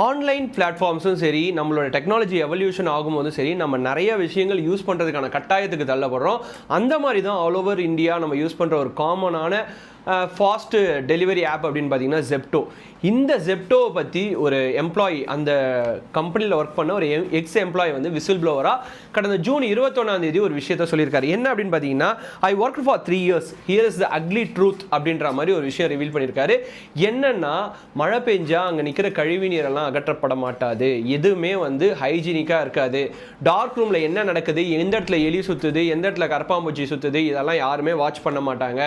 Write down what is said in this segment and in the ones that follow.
Online பிளாட்ஃபார்ம்ஸும் சரி நம்மளோட technology evolution ஆகும்போதும் சரி நம்ம நிறைய விஷயங்கள் யூஸ் பண்ணுறதுக்கான கட்டாயத்துக்கு தள்ளப்படுறோம். அந்த மாதிரி தான் ஆல் ஓவர் இந்தியா நம்ம யூஸ் பண்ணுற ஒரு காமனான ஃபாஸ்ட்டு டெலிவரி ஆப் அப்படின்னு பார்த்தீங்கன்னா ஜெப்டோ இந்த ஜெப்டோவை பற்றி ஒரு எம்ப்ளாயி அந்த கம்பெனியில் ஒர்க் பண்ண ஒரு எக்ஸ் எம்ப்ளாயி வந்து விசில் ப்ளோவராக கடந்த ஜூன் இருபத்தொன்னாந்தேதி ஒரு விஷயத்த சொல்லியிருக்காரு. என்ன அப்படின்னு பார்த்தீங்கன்னா I work for three years here is the ugly truth அப்படின்ற மாதிரி ஒரு விஷயம் ரிவீல் பண்ணியிருக்காரு. என்னென்னா மழை பெஞ்சா அங்கே நிற்கிற கழிவு நீரெல்லாம் அகற்றப்பட மாட்டாது. எதுவுமே வந்து ஹைஜீனிக்காக இருக்காது. டார்க் ரூமில் என்ன நடக்குது? எந்த இடத்துல எலி சுற்றுது எந்த இடத்துல கரப்பாம்பூச்சி சுற்றுது இதெல்லாம் யாருமே வாட்ச் பண்ண மாட்டாங்க.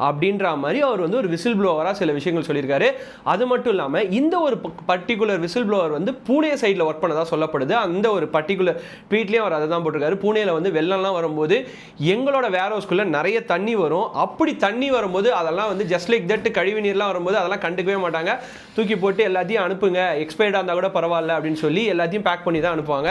அப்படின்ற மாதிரி அவர் வந்து ஒரு விசில் ப்ளோவராக சில விஷயங்கள் சொல்லியிருக்காரு. அது மட்டும் இல்லாமல் இந்த ஒரு பர்டிகுலர் விசில் ப்ளோவர் வந்து பூனே சைடில் ஒர்க் பண்ணதா சொல்லப்படுது. அந்த ஒரு பர்டிகுலர் ட்வீட்லேயும் அவர் அதை தான் போட்டிருக்காரு. பூனேல வந்து வெள்ளம்லாம் வரும்போது எங்களோட வேர் ஹவுஸ்குள்ளே நிறைய தண்ணி வரும். அப்படி தண்ணி வரும்போது அதெல்லாம் வந்து ஜஸ்ட் லைக் தட் கழிவு நீர்லாம் வரும்போது அதெல்லாம் கண்டுக்கவே மாட்டாங்க. தூக்கி போட்டு எல்லாத்தையும் அனுப்புங்க. எக்ஸ்பைர்டாக இருந்தால் கூட பரவாயில்ல அப்படின்னு சொல்லி எல்லாத்தையும் பேக் பண்ணி தான் அனுப்புவாங்க.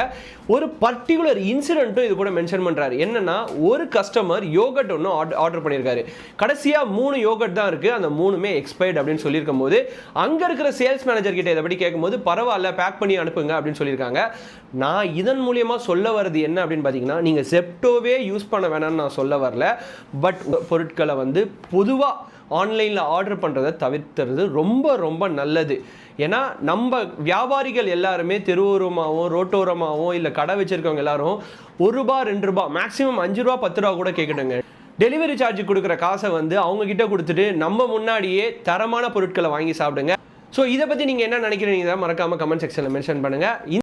ஒரு பர்டிகுலர் இன்சிடென்ட்டும் இது கூட மென்ஷன் பண்ணுறாரு என்னன்னா ஒரு கஸ்டமர் யோகட் ஒன்று ஆர்டர் பண்ணியிருக்காரு. கடைசியாக மூணு யோகட் தான் இருக்குது அந்த மூணுமே எக்ஸ்பைர்ட் அப்படின்னு சொல்லியிருக்கும் போது அங்கே இருக்கிற சேல்ஸ் மேனேஜர் கிட்ட இதை பற்றி கேட்கும்போது பரவாயில்ல பேக் பண்ணி அனுப்புங்க அப்படின்னு சொல்லியிருக்காங்க. நான் இதன் மூலியமாக சொல்ல வர்றது என்ன அப்படின்னு பார்த்தீங்கன்னா நீங்கள் செப்டோவே யூஸ் பண்ண வேணாம்னு நான் சொல்ல வரல. பட் பொருட்களை வந்து பொதுவாக ஆன்லைனில் ஆர்டர் பண்ணுறதை தவிர்த்துறது ரொம்ப ரொம்ப நல்லது. ஏன்னா நம்ம வியாபாரிகள் எல்லாருமே தெருவோரமாகவும் ரோட்டோரமாகவும் இல்லை கடை வச்சிருக்கவங்க எல்லாரும் ஒரு ரூபா ரெண்டு ரூபா மேக்ஸிமம் அஞ்சு ரூபா பத்து ரூபா கூட கேட்கட்டுங்க டெலிவரி சார்ஜ் கொடுக்குற காசை வந்து அவங்க கிட்ட கொடுத்துட்டு நம்ம முன்னாடியே தரமான பொருட்களை வாங்கி சாப்பிடுங்க. ஸோ இதை பற்றி நீங்கள் என்ன நினைக்கிறீங்க மறக்காமல் கமெண்ட் செக்ஷனில் மென்ஷன் பண்ணுங்கள்